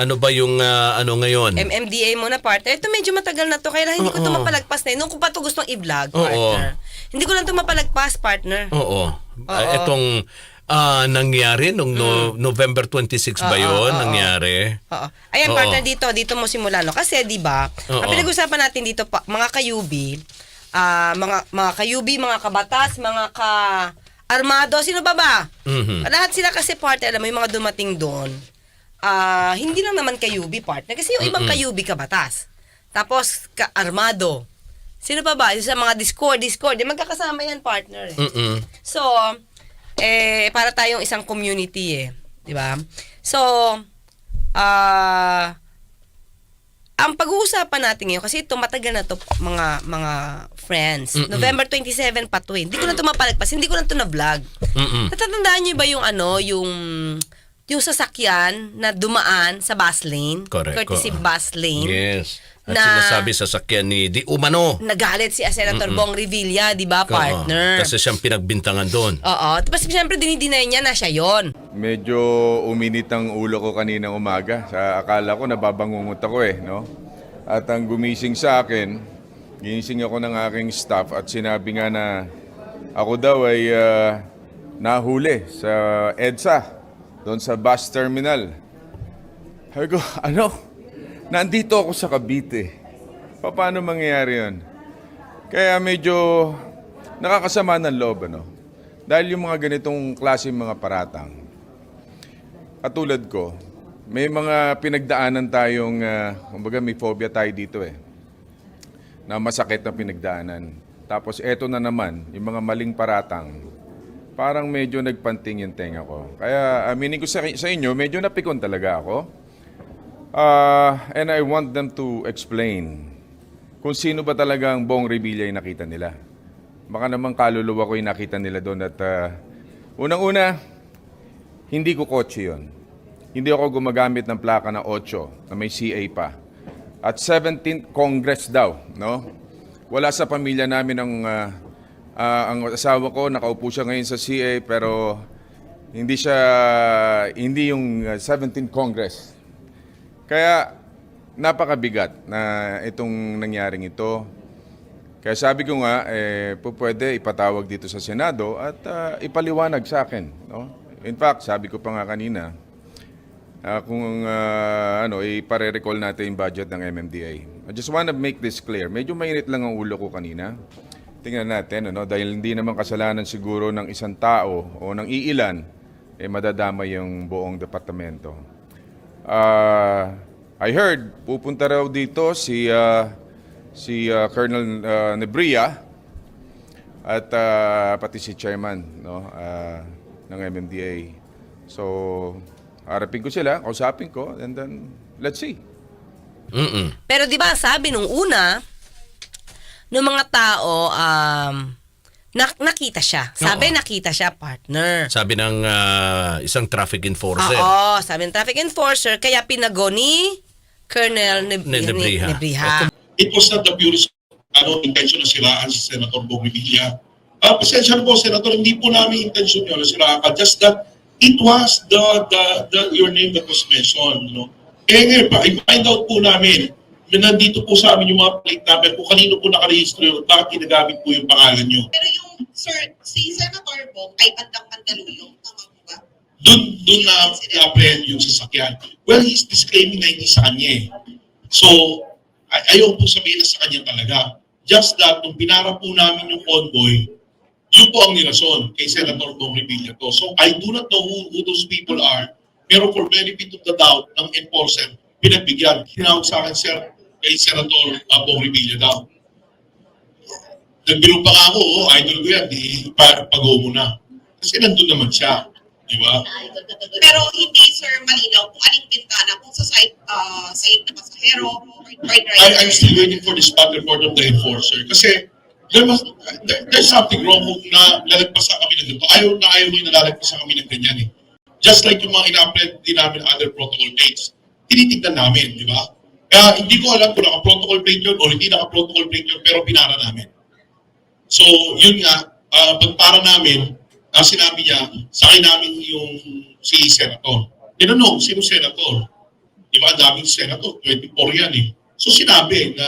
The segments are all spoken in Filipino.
Ano ba yung ah, ano ngayon? MMDA muna, partner. Ito medyo matagal na to, kaya hindi ko to Oo. mapalagpas na. yun. Nung ko pa to gustong i-vlog, Oo. partner. Hindi ko lang to mapalagpas, partner. Oo. Ah, Itong ah, nangyari nung no- November 26 ba. Oo, 'yon oo, oo. nangyari? Oo. Ayan, Oo. partner, dito, dito mo simulan. No? Kasi, di ba, ang Oo. pinag-usapan natin dito, pa, mga kayubi, ah, mga, mga kayubi, mga kabatas, mga ka armado, sino ba ba? Mhm. Lahat sila kasi partner, alam mo, yung mga dumating doon, ah, hindi lang naman kayubi partner, kasi yung ibang kayubi kabatas. Tapos, ka-armado. Sino pa ba? Yung sa mga Discord, Discord, di magkakasama yan partner. eh. Mm-mm. So, eh, para tayong isang community eh. Di ba? So, ah, ang pag-uusapan natin ngayon, kasi ito matagal na to mga mga friends. Mm-mm. November 27 pa to eh. Hindi ko na to mapalagpas, hindi ko na to na-vlog. Mm-mm. Natatandaan niyo ba yung ano, yung yung sasakyan na dumaan sa bus lane? Correct, Courtesy bus lane. Yes. At Na- sinasabi sa sakyan ni Di Umano. Nagalit si Senator Bong Revilla, di ba, partner? Oo, kasi siyang pinagbintangan doon. Oo. Tapos siyempre dinideny niya na siya yon. Medyo uminit ang ulo ko kaninang umaga. Sa akala ko nababangungot ako eh, no? At ang gumising sa akin, ginising ako ng aking staff at sinabi nga na ako daw ay ah, nahuli sa EDSA, doon sa bus terminal. Sabi ko, ano? Nandito ako sa Cavite. Pa- Paano mangyayari yun? Kaya medyo nakakasama ng loob, ano? Dahil yung mga ganitong klase mga paratang, katulad ko, may mga pinagdaanan tayong, uh, kumbaga may phobia tayo dito eh, na masakit na pinagdaanan. Tapos eto na naman, yung mga maling paratang, parang medyo nagpanting yung tenga ko. Kaya aminin ko sa, sa inyo, medyo napikon talaga ako. Ah, and I want them to explain kung sino ba talagang Bong Revilla yung nakita nila. Baka naman kaluluwa ko yung nakita nila doon at ah, unang-una, hindi ko kotse yun. Hindi ako gumagamit ng plaka na 8 na may CA pa. At 17th Congress daw, no? Wala sa pamilya namin ang ah, ah, ang asawa ko nakaupo siya ngayon sa CA pero hindi siya hindi yung ah, 17th Congress. Kaya napakabigat na itong nangyaring ito. Kaya sabi ko nga, eh, pwede ipatawag dito sa Senado at ah, ipaliwanag sa akin. No? In fact, sabi ko pa nga kanina, ah, kung ah, ano, ipare-recall natin yung budget ng MMDA. I just want to make this clear. Medyo mainit lang ang ulo ko kanina. Tingnan natin, ano, dahil hindi naman kasalanan siguro ng isang tao o ng iilan, eh madadama yung buong departamento. Ah, I heard pupunta raw dito si ah, si ah, Colonel ah, Nebria at ah, pati si chairman no ah, ng MMDA. So harapin ko sila, kausapin ko and then let's see. Mm-mm. Pero di ba sabi nung una, nung mga tao, um, nak- nakita siya. Sabi Oo. nakita siya, partner. Sabi ng ah, isang traffic enforcer. Oo, sabi ng traffic enforcer, kaya pinago ni Colonel Neb- Ne- Nebriha. Ni- Nebriha. it was not the purest ano, intention na siraan si Senator Revilla. Ah, pasensya na po, Senator, hindi po namin intention yun na siraan ka. Just that it was the, the, the, your name that was mentioned. You know? Kaya ngayon pa, i-find out po namin na nandito po sa amin yung mga plate number kung kanino po nakarehistro yun at bakit ginagamit po yung pangalan nyo. Pero yung, sir, si Senator Bong ay bandang Mandaluyong, tama po ba? Doon doon na na-apprehend yung sasakyan. Well, he's disclaiming na hindi sa kanya eh. So, ay ayaw po sabihin na sa kanya talaga. Just that, nung pinara po namin yung convoy, yun po ang nirason kay Senator Bong Revilla to. So, I do not know who, who those people are, pero for benefit of the doubt ng enforcer, pinagbigyan. Tinawag sa akin, sir, kay Senator uh, Bong Revilla daw. Nagbiro pa nga ako, oh, idol ko yan, di, pa, pago mo na. Kasi nandun naman siya. Di ba? Pero hindi, sir, malinaw kung aling bintana, kung sa side, uh, side na pasahero or, or driver. I, I'm still waiting for the spot report of the enforcer. Kasi there must, there, there's something wrong kung na lalagpasan kami ng ganito. Ayaw na ayaw mo yung nalalagpasan kami ng ganyan eh. Just like yung mga ina-upload din namin other protocol plates. Tinitignan namin, di ba? Kaya hindi ko alam kung naka-protocol plate yun o hindi naka-protocol plate yun, pero pinara namin. So, yun nga, uh, pagpara namin, ang sinabi niya, sa akin namin yung si Senator. Tinanong, sino Senator? Di ba, daming senator, 24 yan eh. So sinabi na,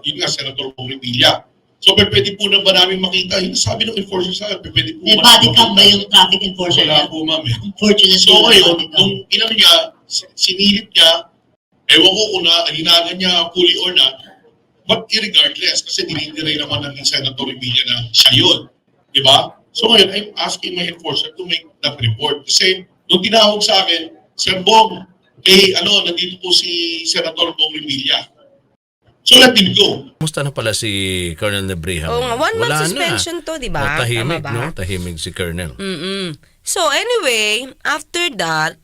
yun nga, Senator Revilla. So pwede po na ba namin makita? Yung sabi ng enforcer sa akin, pwede po May body cam ba yung traffic enforcer Wala po, ma'am. eh. Unfortunately, So ngayon, nung inano niya, si- sinilip niya, ewan ko kung na, alinagan niya fully or not, but irregardless, kasi dinidiray naman ng Senator Revilla na siya yun. Di ba? So ngayon, I'm asking my enforcer to make that report. Kasi nung tinawag sa akin, Sir Bong, eh ano, nandito po si Senator Bong Revilla. So let him go. Kumusta na pala si Colonel Nebrija? Oo nga, one month Wala na. suspension to, di ba? O, tahimik, Tama ba? no? Tahimik si Colonel. Mm-mm. So anyway, after that,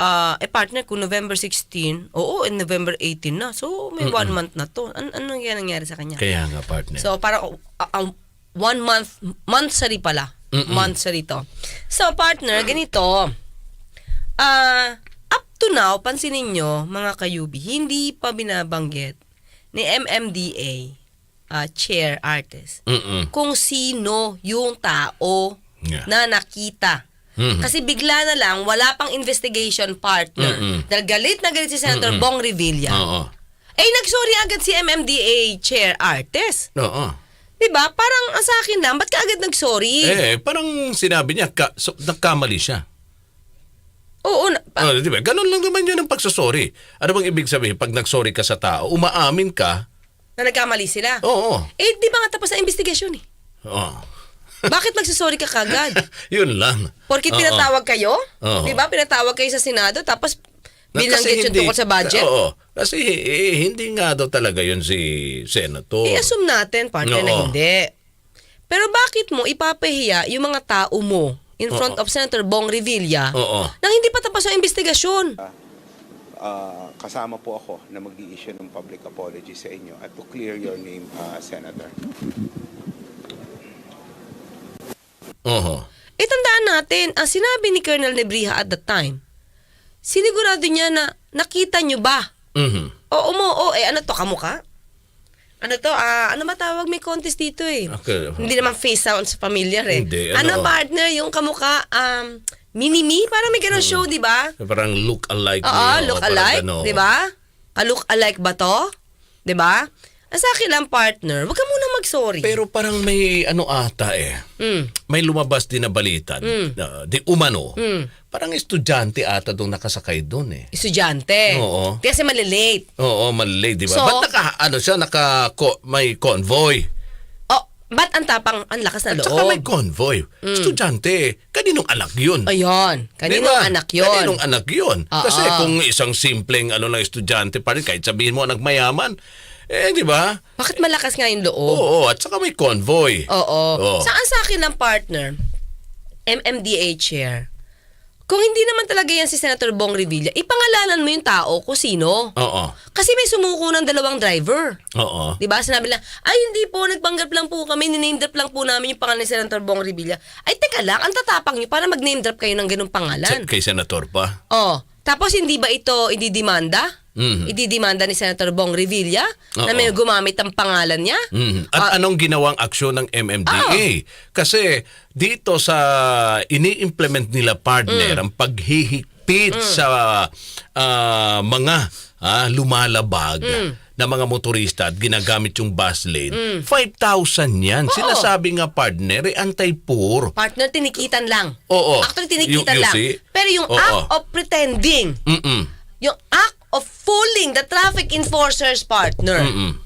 uh, eh partner ko November 16, oo, in November 18 na. So may one month na to. An ano nga nangyari sa kanya? Kaya nga, partner. So parang uh, uh, one month, month sari pala. Mm-mm. Month sari to. So partner, ganito. Ah, up to now, pansinin nyo, mga kayubi, hindi pa binabanggit ni MMDA ah, chair artist Mm-mm. kung sino yung tao Yeah. na nakita. Mhm. Kasi bigla na lang, wala pang investigation partner. Mm-mm. Dahil galit na galit si Senator Mm-mm. Bong Revilla. Oo. Eh, nagsorry agad si MMDA chair artist. Oo. Diba? Parang ang sa akin lang, ba't ka agad nagsorry? Eh, parang sinabi niya, ka, so, nagkamali siya. Oo, na, pa- Oh, di ba? Ganun lang naman yun ang pagsasorry. Ano bang ibig sabihin? Pag nagsorry ka sa tao, umaamin ka, na nagkamali sila. oo. Eh, di ba nga tapos na investigasyon eh? Oo. Bakit magsasorry ka kagad? yun lang. Porque Oo. pinatawag kayo? Oo. Di ba? Pinatawag kayo sa Senado, tapos Na- binanggit yung tungkol sa budget? Oo. Kasi eh, hindi nga daw talaga yun si Senator. I-assume natin, partner, na Oo. hindi. Pero bakit mo ipapahiya yung mga tao mo in front of Senator Bong Revilla Oo. nang hindi pa tapos ang investigasyon? Ah, kasama po ako na mag issue ng public apology sa inyo at to clear your name, ah, Senator. Oo. Eh, tandaan natin, ang sinabi ni Colonel Nebrija at the time, sinigurado niya na nakita niyo ba? Mhm. Oo mo, oh, eh ano to, kamukha? Ano to, ah, ano matawag may contest dito eh. Okay. Hindi naman face sounds familiar eh. Hindi, ano, ano? partner, yung kamukha, um, mini-me, parang may ganun show, di ba? Parang look alike. Oo, niya, look alike, di ba? A look alike ba to? Di ba? Sa akin lang, partner, wag ka muna mag-sorry. Pero parang may ano ata eh. Mm. May lumabas din na balita. Mm. na di umano. Mm. Parang estudyante ata doon nakasakay doon eh. Estudyante. Oo. Kasi malilate. Oo, malay, di ba? So- Ba't naka, ano siya, naka, ko, may convoy? Oh, ba't ang tapang, ang lakas na At saka may loob? convoy. Estudyante. Kaninong anak yun? Ayun, kaninong Diba? anak yon? Kaninong anak yun? Oo. Kasi kung isang simpleng ano lang estudyante pa rin, kahit sabihin mo anak mayaman, eh di ba? Bakit malakas nga yung loob? Oo, at saka may convoy. Oo. Oo. Saan sa akin lang partner, MMDA chair, kung hindi naman talaga yan si Senator Bong Revilla, ipangalanan mo yung tao kung sino. Oo. Kasi may sumuko ng dalawang driver. Oo. Di ba? Sinabi lang, ay hindi po, nagpanggap lang po kami, niname drop lang po namin yung pangalan ni Senator Bong Revilla. Ay teka lang, ang tatapang nyo para mag-name drop kayo ng ganung Sa- pangalan. kay senator pa. Oh, tapos hindi ba ito ididimanda? Mhm. Ididimanda ni Senator Bong Revilla na Oo. may gumamit ang pangalan niya? Mhm. At Ah, anong ginawang aksyon ng MMDA? Kasi dito sa ini-implement nila Mm. partner ang paghihigpit sa ah, mga ah, lumalabag Mm. na mga motorista at ginagamit yung bus lane. 5,000 yan. Oo. Sinasabi nga partner, eh, anti-poor. Partner, tinikitan lang. Oo. Actually, tinikitan You- you lang. see? Pero yung Oo. act of pretending, Mm-mm. yung act of fooling the traffic enforcer's partner, Mm-mm.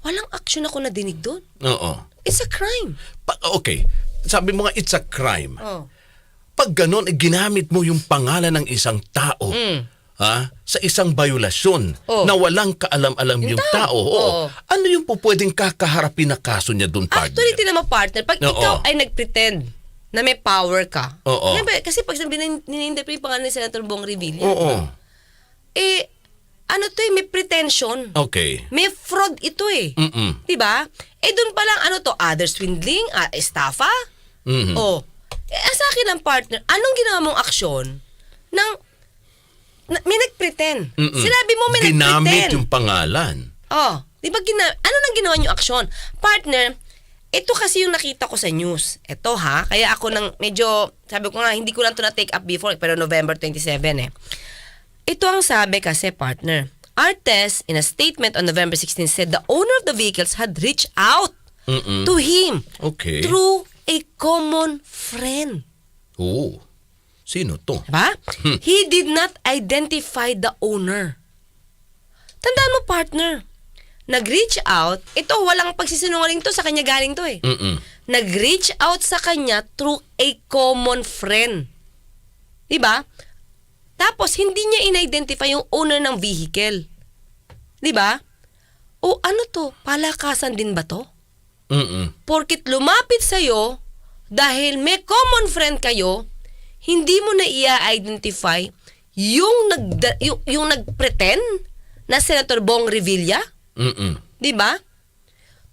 walang action ako na dinig doon. Oo. It's a crime. Pa- okay. Sabi mo nga, it's a crime. Oh. Pag ganon, eh, ginamit mo yung pangalan ng isang tao ha, sa isang bayulasyon. Oh. na walang kaalam-alam yung, Yung tao. tao. Oo. Oo. Ano yung po pwedeng kakaharapin na kaso niya doon, partner? Actually, tinan mo partner, pag Oo. ikaw ay nagpretend na may power ka, Oo. Siyempre, kasi pag ninindap yung pangalan ni Senator Bong Revilla, Oo. eh, ano to eh, may pretension. Okay. May fraud ito eh. Mm-mm. 'Di ba? Eh doon pa lang ano to, other swindling, uh, estafa? Mhm. Oh. Eh, sa akin lang partner, anong ginawa mong aksyon ng na, may nagpretend. Mm-mm. Sinabi mo may Ginamit nagpretend. yung pangalan. Oh, 'di ba gina ano nang ginawa niyo aksyon? Partner, ito kasi yung nakita ko sa news. Ito ha, kaya ako nang medyo sabi ko nga hindi ko lang to na take up before pero November 27 eh. Ito ang sabi kasi, partner. Artes, in a statement on November 16, said the owner of the vehicles had reached out Mm-mm. to him Okay. through a common friend. Oo. Sino to? Diba? He did not identify the owner. Tandaan mo, partner. Nag-reach out, ito walang pagsisinungaling to, sa kanya galing to eh. Mm-mm. Nag-reach out sa kanya through a common friend. Diba? Tapos, hindi niya in-identify yung owner ng vehicle. Diba? O ano to? Palakasan din ba to? Mm-mm. Porkit lumapit sa'yo, dahil may common friend kayo, hindi mo na i-identify yung, nag, yung, yung nag-pretend na Senator Bong Revilla? Mm-mm. Di ba?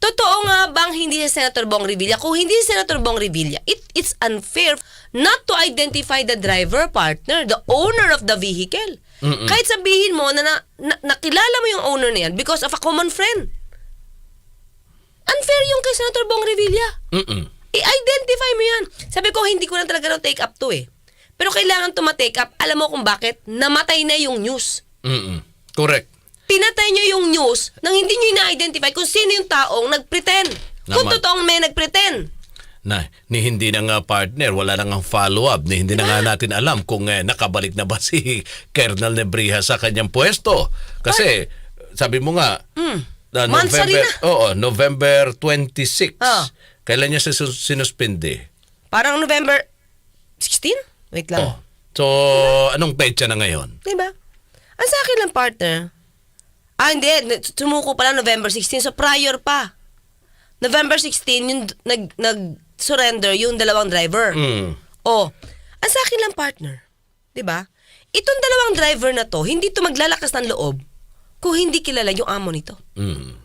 Totoo nga bang hindi si Senator Bong Revilla? Kung hindi si Senator Bong Revilla, it, it's unfair not to identify the driver partner, the owner of the vehicle. Kahit sabihin mo na, na, na nakilala mo yung owner na yan because of a common friend. Unfair yung kay Senator Bong Revilla. Mm-mm. I-identify mo yan. Sabi ko, hindi ko na talaga raw take up to eh. Pero kailangan to ma-take up. Alam mo kung bakit? Namatay na yung news. Mm-mm. Correct. Pinatay nyo yung news nang hindi nyo na-identify kung sino yung taong nag-pretend. Kung Naman. totoong may nag-pretend. Na, ni hindi na nga partner, wala na nga follow-up, ni hindi na nga natin alam kung eh, nakabalik na ba si Colonel Nebrija sa kanyang pwesto. Kasi, sabi mo nga, na Mansari November, na. oo, November 26. Ah. Kailan niya siya sinuspindi? Parang November 16? Wait lang. Oh. So, anong petsa na ngayon? Diba? Ang sa akin lang, partner. Ah, hindi. Sumuko pala November 16. So, prior pa. November 16, yung nag, nag-surrender yung dalawang driver. Mm. Oh, ang sa akin lang, partner. 'Di ba? Itong dalawang driver na to, hindi to maglalakas ng loob kung hindi kilala yung amo nito. Mm.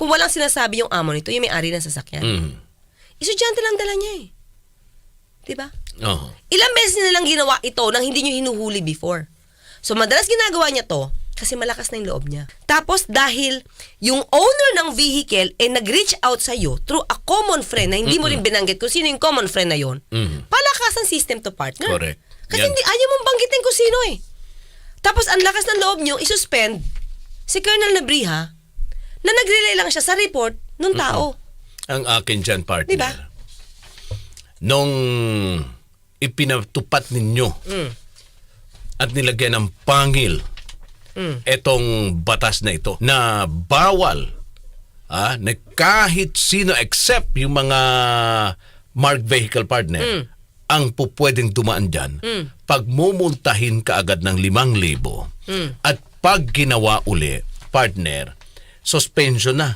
Kung walang sinasabi yung amo nito, yung may-ari ng sasakyan. Mm. Estudyante lang dala niya eh. 'Di ba? Oh. Ilang beses nilang ginawa ito nang hindi nyo hinuhuli before. So madalas ginagawa niya to kasi malakas na yung loob niya. Tapos dahil yung owner ng vehicle ay nag-reach out sa iyo through a common friend na hindi mo rin binanggit kung sino yung common friend na yon. Mhm. Palakasan system to partner. Correct. Kasi Yan. hindi ayaw mong banggitin kung sino eh. Tapos ang lakas ng loob niyo isuspend si Colonel Nebriha na nag-relay lang siya sa report ng tao. Ang akin dyan, partner. Di ba? Nung ipinatupad ninyo Mm. at nilagyan ng pangil Mm. etong batas na ito na bawal ah, na kahit sino except yung mga marked vehicle partner Mm. ang pupwedeng dumaan dyan pag mumultahin ka agad ng limang libo Mm. at pag ginawa uli partner suspension na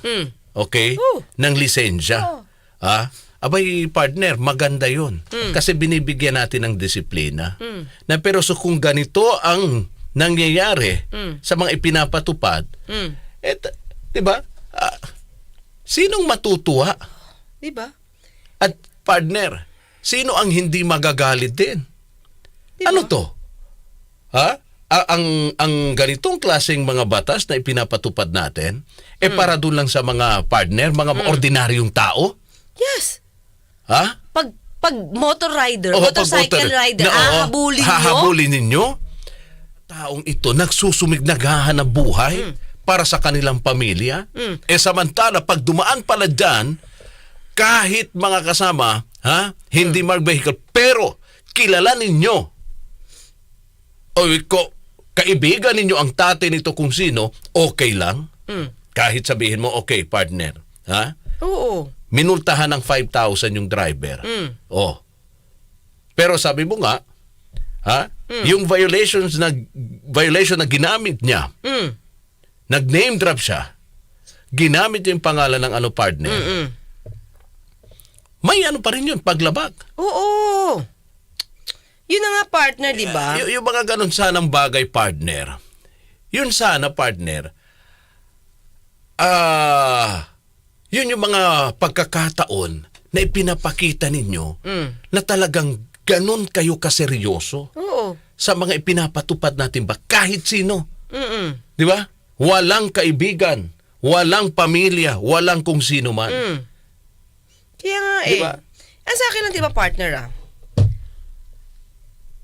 okay Oh. ng lisensya ah abay partner maganda yon kasi binibigyan natin ng disiplina. Na pero so kung ganito ang nangyayari sa mga ipinapatupad Mm. et 'di ba? Ah, sinong matutuwa? 'Di ba? at partner sino ang hindi magagalit din? Di ba? ano to? Ha? A- ang ang ganitong klaseng mga batas na ipinapatupad natin eh Hmm. para doon lang sa mga partner mga ordinaryong tao? Yes. Ha Pag pag motor rider, Oo, motorcycle motor- rider, na, oo, hahabulin nyo. hahabulin ninyo. Taong ito nagsusumig naghahanap buhay Hmm. para sa kanilang pamilya. Eh samantala, pag dumaan pala dyan, kahit mga kasama, ha, hindi Hmm. marked vehicle, pero kilala ninyo. O ko, kaibigan ninyo ang tate nito kung sino, okay lang. Mm. Kahit sabihin mo, okay, partner. Ha? Oo. minultahan ng 5,000 yung driver. Mm. Oh. Pero sabi mo nga, ha? Yung violations na violation na ginamit niya, Mm. nag-name drop siya. Ginamit yung pangalan ng ano partner. Mm. May ano pa rin yun, paglabag. Oo. Yun na nga partner, di ba? Y- yung mga ganun sanang bagay partner. Yun sana partner. Ah, yun yung mga pagkakataon na ipinapakita ninyo Mm. na talagang ganun kayo kaseryoso Oo. sa mga ipinapatupad natin ba kahit sino. Mm. Di ba? Walang kaibigan, walang pamilya, walang kung sino man. Mm. Kaya nga eh. ba? Ang sa akin lang, di ba partner ah?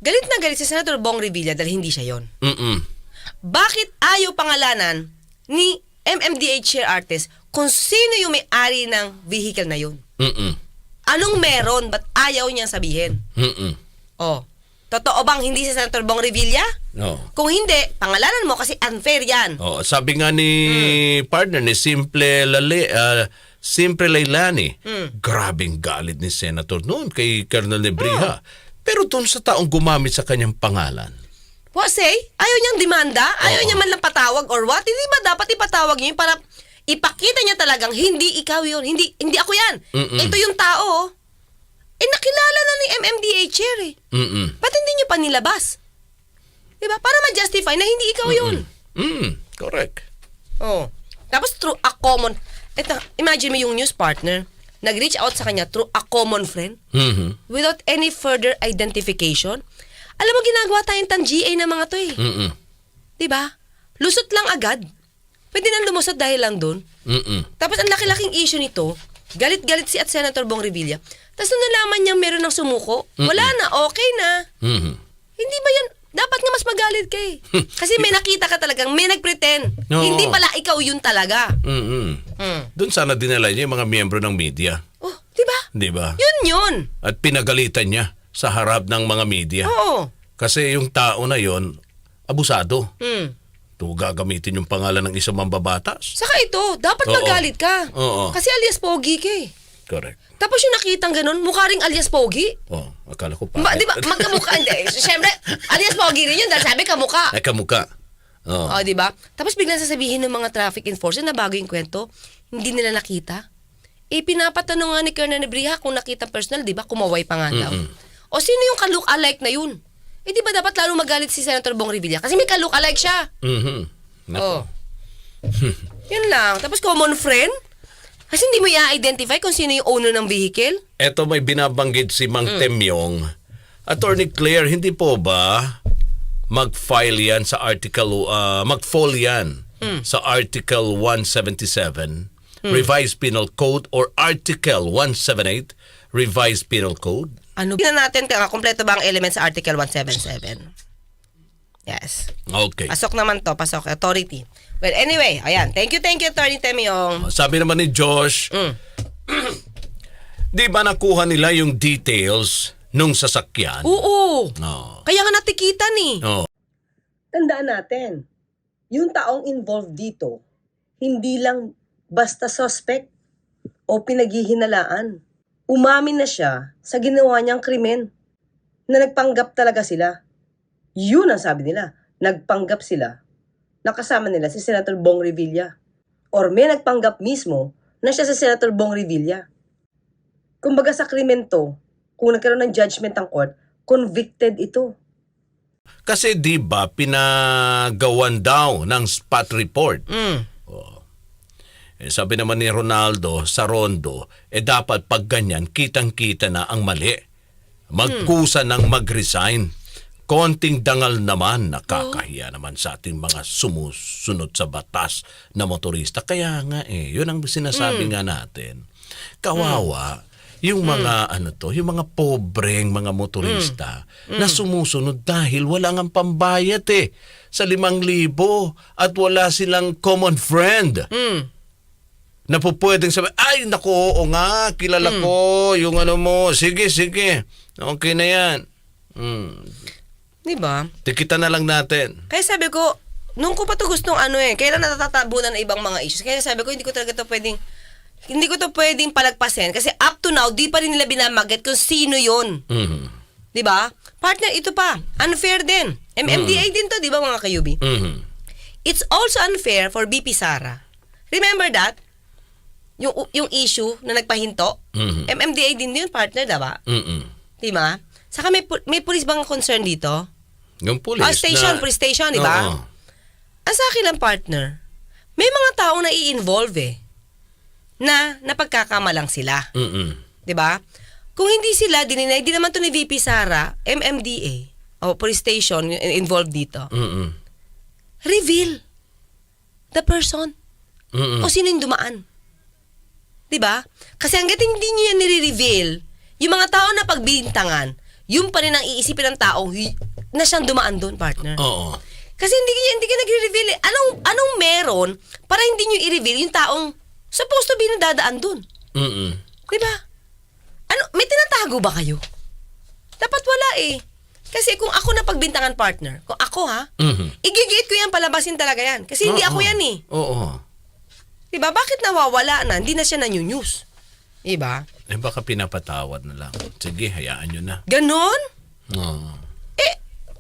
galit na galit si Senator Bong Revilla dahil hindi siya yon. Mm-mm. Bakit ayaw pangalanan ni MMDA chair artist kung sino yung may-ari ng vehicle na yun? Mm-mm. Anong meron? Ba't ayaw niyang sabihin? Mm-mm. Oh, totoo bang hindi si Senator Bong Revilla? Oh. Kung hindi, pangalanan mo kasi unfair yan. Oh, sabi nga ni partner ni Simple Lale, ah, Simple Lailani, grabing galit ni Senator noon kay Colonel Nebriha. Pero doon sa taong gumamit sa kanyang pangalan. What say? Ayaw niyang demanda? Ayaw niya man lang patawag or what? Hindi ba dapat ipatawag niyo para ipakita niya talagang hindi ikaw yun. Hindi, hindi ako yan. Mm-mm. Ito yung tao. Eh nakilala na ni MMDA chair eh. Mm-mm. Ba't hindi niyo pa nilabas? Diba? Para ma-justify na hindi ikaw yun. Mm, correct. Oh. Tapos through a common... Ito, imagine mo yung news partner. Nag-reach out sa kanya through a common friend Mhm. without any further identification. Alam mo, ginagawa tayong tan GA ng mga to eh. Mm-mm. Di ba? Lusot lang agad. Pwede nang lumusot dahil lang doon. Mm-mm. Tapos ang laki-laking issue nito, galit-galit si at Senator Bong Revilla. Tapos nung nalaman niyang meron ng sumuko, wala na, okay na. Mhm. Hindi ba yan? Dapat nga mas magalit ka eh. Kasi may nakita ka talagang, may nagpretend. Oo. Hindi pala ikaw yun talaga. Mm-mm. Mm. Doon sana dinala niya yung mga miyembro ng media. Oh, di ba? Di ba? Yun yun. At pinagalitan niya sa harap ng mga media. Oo. Kasi yung tao na yon abusado. Mm. To gagamitin yung pangalan ng isang mambabatas. Saka ito, dapat Oo. magalit ka. Oo. Kasi alias pogi ka eh. Correct. Tapos yung nakitang ganun, mukha ring alias pogi. Oh, akala ko pa. Ba, di ba, magkamukha. Hindi, siyempre, alias pogi rin yun dahil sabi kamukha. Ay, kamuka. Oh. O, di ba? Tapos biglang sasabihin ng mga traffic enforcer na bago yung kwento, hindi nila nakita. Eh, pinapatanong nga ni Colonel Nebriha kung nakita personal, di ba? Kumaway pa nga daw. O sino yung ka-look-alike na yun? Eh, di ba dapat lalo magalit si Senator Bong Revilla? Kasi may ka-look-alike siya. Mhm. Nako. Oh. Yun lang. Tapos common friend? Kasi hindi mo i-identify kung sino yung owner ng vehicle? Eto may binabanggit si Mang Temyong. Attorney Claire, hindi po ba mag-file yan sa article, uh, mag-fall yan sa Article 177, Revised Penal Code or Article 178, Revised Penal Code? Ano? Tingnan natin kung kompleto ba ang element sa Article 177. Yes. Okay. Pasok naman to, pasok. Authority. Well, anyway, ayan. Thank you, thank you, Attorney Temyong. Sabi naman ni Josh, Mm. di ba nakuha nila yung details nung sasakyan? Oo. Oh. Kaya nga natikitan eh. Oh. tandaan natin, yung taong involved dito, hindi lang basta suspect o pinaghihinalaan. Umamin na siya sa ginawa niyang krimen na nagpanggap talaga sila. Yun ang sabi nila, nagpanggap sila. Nakasama nila si Senator Bong Revilla. Or may nagpanggap mismo na siya si Senator Bong Revilla. Kumbaga sa krimen to, kung nagkaroon ng judgment ang court, convicted ito. Kasi di ba pinagawan daw ng spot report? Mm. Eh, sabi naman ni Ronaldo sa Rondo, eh dapat pag ganyan, kitang-kita na ang mali. Magkusa ng mag-resign. Konting dangal naman, nakakahiya naman sa ating mga sumusunod sa batas na motorista. Kaya nga eh, yun ang sinasabi nga natin. Kawawa, yung mga ano to, yung mga pobreng mga motorista na sumusunod dahil wala nga pambayad eh sa limang libo at wala silang common friend Mm. Na po pwedeng sabi, ay, naku, oo nga, kilala Hmm. ko, yung ano mo, sige, sige, okay na yan. Hmm. Di ba? Tikita na lang natin. Kaya sabi ko, nung ko pa to gustong ano eh, kaya natatabunan ng ibang mga issues. Kaya sabi ko, hindi ko talaga to pwedeng, hindi ko to pwedeng palagpasin. Kasi up to now, di pa rin nila binamagat kung sino yon Mhm. Di ba? Partner, ito pa. Unfair din. MMDA din to, di ba mga kayubi? Mhm. It's also unfair for BP Sara. Remember that? Yung, yung issue na nagpahinto? Mhm. MMDA din yun, partner, diba? Mhm. Di ba? Saka may, may police bang concern dito? Yung police Ah, station, na- police station, di ba? Oo. Ang sa akin lang, partner, may mga tao na i-involve eh, na napagkakamalang sila. Mhm. Di ba? Kung hindi sila, dininay, di naman to ni VP Sara, MMDA, o police station involved dito. Mhm. Reveal the person. Mhm. O sino yung dumaan. 'Di ba? Kasi hangga't hindi niyo yan nire-reveal, yung mga tao na pagbintangan, yun pa rin ang iisipin ng tao na siyang dumaan doon, partner. Oo. Kasi hindi hindi ka nagre-reveal. eh. Anong anong meron para hindi niyo i-reveal yung taong supposed to be na dadaan doon? Mm-mm. 'Di ba? Ano, may tinatago ba kayo? Dapat wala eh. Kasi kung ako na pagbintangan partner, kung ako ha, Mhm. igigit ko yan, palabasin talaga yan. Kasi hindi Oo. ako yan eh. Oo. 'Di ba? Bakit nawawala na? Hindi na siya na-news. 'Di ba? Eh baka pinapatawad na lang. Sige, hayaan nyo na. Ganon? Oo. Eh,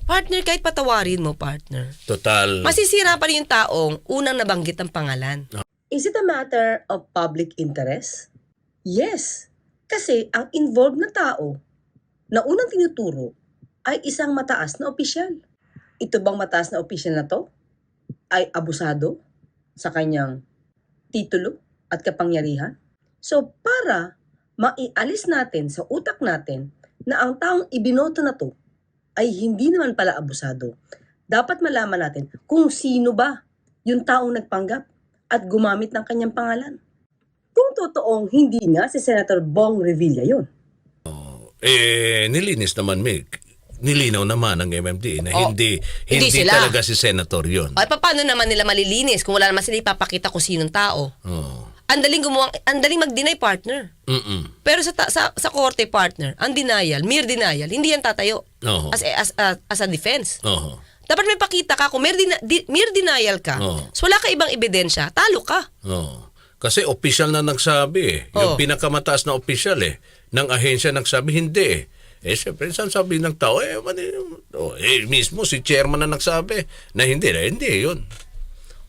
partner, kahit patawarin mo, partner. Total. Masisira pa rin yung taong unang nabanggit ang pangalan. Is it a matter of public interest? Yes. Kasi ang involved na tao na unang tinuturo ay isang mataas na opisyal. Ito bang mataas na opisyal na to ay abusado sa kanyang titulo at kapangyarihan? So para maialis natin sa utak natin na ang taong ibinoto na to ay hindi naman pala abusado, dapat malaman natin kung sino ba yung taong nagpanggap at gumamit ng kanyang pangalan. Kung totoong hindi nga si Senator Bong Revilla yun. Eh, nilinis naman, Mick. Nilinaw naman ng MMDA na Oh, hindi, hindi hindi, sila. talaga si Senator yun. Ay, paano naman nila malilinis kung wala naman sila ipapakita kung sinong tao? Oo. Ang daling gumawa, ang daling mag-deny partner. Mm-mm. Pero sa, sa sa korte partner, ang denial, mere denial, hindi yan tatayo. Oo. As, as, a, as a defense. Oo. Dapat may pakita ka kung mere, deni- di- mere denial ka. Oo. So wala ka ibang ebidensya, talo ka. Oo. Kasi official na nagsabi eh. Yung pinakamataas na official eh. Ng ahensya nagsabi, hindi eh. Eh, syempre, saan sabi ng tao? Eh, mali, oh, eh, mismo si chairman na nagsabi na hindi na, hindi, yun.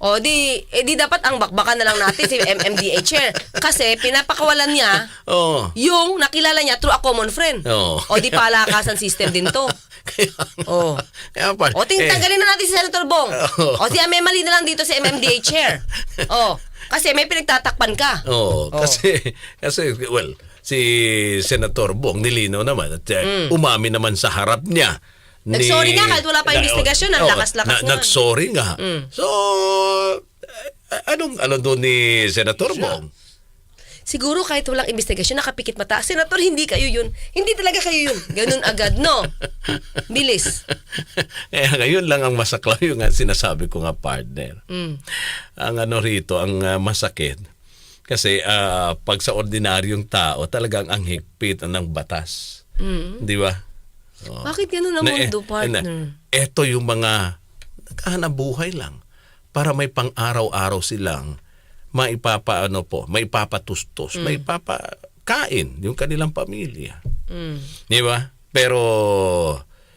O di, eh, di dapat ang bakbakan na lang natin si MMDA chair. Kasi pinapakawalan niya Oo. yung nakilala niya through a common friend. Oo. O di palakasan system din to. Kaya, Oo. kaya pa, O ting eh, tanggalin na natin si Senator Bong. Oo. O siya may mali na lang dito si MMDA chair. O, kasi may pinagtatakpan ka. Oo, Oo. kasi, kasi, well, si Senator Bong nilinaw naman at uh, umami naman sa harap niya. Mm. Nag-sorry nga kahit wala pa investigasyon, ang lakas-lakas nga. Nag-sorry nga. Mm. So, eh, anong ano doon ni Senator Bong? Siguro kahit walang investigasyon, nakapikit mata. Senator, hindi kayo yun. Hindi talaga kayo yun. Ganun agad, no? Bilis. Kaya ngayon lang ang masaklaw yung sinasabi ko nga partner. Mm. Ang ano rito, ang ah, masakit. Kasi ah, pag sa ordinaryong tao, talagang ang higpit ng batas. Mm. Di ba? Oo. Bakit ganun ang Na- mundo, eh, partner? na- Eto yung mga naghahanap buhay lang para may pang-araw-araw silang maipapaano po, maipapatustos, Mm. maipapakain yung kanilang pamilya. Mm. Di ba? Pero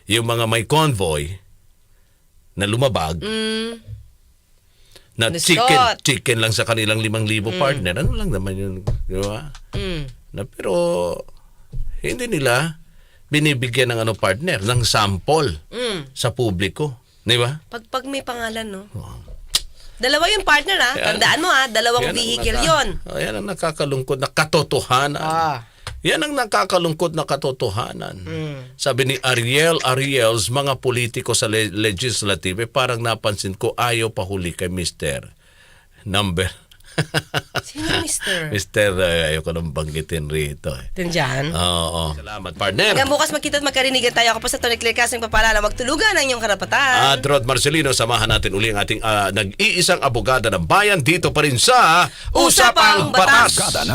yung mga may convoy na lumabag, Mm. Na Lusot. chicken, chicken lang sa kanilang limang libo partner, ano lang naman yun, di ba? Mm. Na, pero hindi nila binibigyan ng ano partner, ng sample Mm. sa publiko. Di ba? Pag, pag may pangalan, no? Dalawa yung partner, ha? Yan. Tandaan mo, ha? Dalawang Yan vehicle naka- yon. Oh, yan ang nakakalungkot na katotohanan. Ah. Yan ang nakakalungkot na katotohanan. Mm. Sabi ni Ariel Ariels, mga politiko sa le- legislative, eh, parang napansin ko ayaw pahuli kay Mr. Number. Sino, mister? Mr. Uh, ayaw ko nang banggitin rito. Eh. Tandyan. Oo. Salamat, partner. Hanggang bukas magkita at magkarinigan tayo. Ako po sa Tony Claire Casing papalala. Magtulugan ang iyong karapatan. At Rod Marcelino, samahan natin uli ang ating ah, nag-iisang abogada ng bayan dito pa rin sa Usapang Batas. Batas.